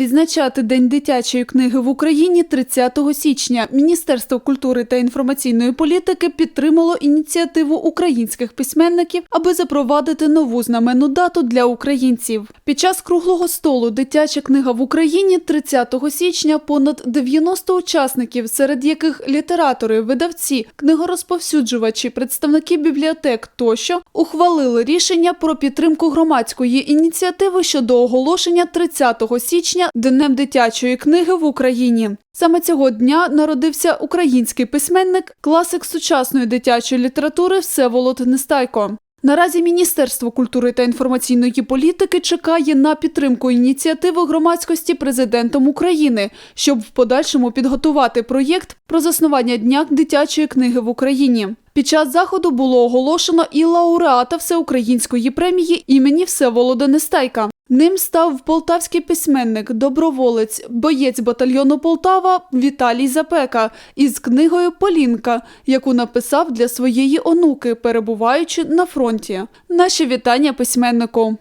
Відзначати День дитячої книги в Україні 30 січня. Міністерство культури та інформаційної політики підтримало ініціативу українських письменників, аби запровадити нову знаменну дату для українців. Під час круглого столу Дитяча книга в Україні 30 січня понад 90 учасників, серед яких літератори, видавці, книгорозповсюджувачі, представники бібліотек тощо ухвалили рішення про підтримку громадської ініціативи щодо оголошення 30 січня Днем дитячої книги в Україні. Саме цього дня народився український письменник, класик сучасної дитячої літератури Всеволод Нестайко. Наразі Міністерство культури та інформаційної політики чекає на підтримку ініціативи громадськості президентом України, щоб в подальшому підготувати проєкт про заснування дня дитячої книги в Україні. Під час заходу було оголошено і лауреата всеукраїнської премії імені Всеволода Нестайка. Ним став полтавський письменник, доброволець, боєць батальйону Полтава Віталій Запека із книгою Полінка, яку написав для своєї онуки, перебуваючи на фронті. Наші вітання письменнику.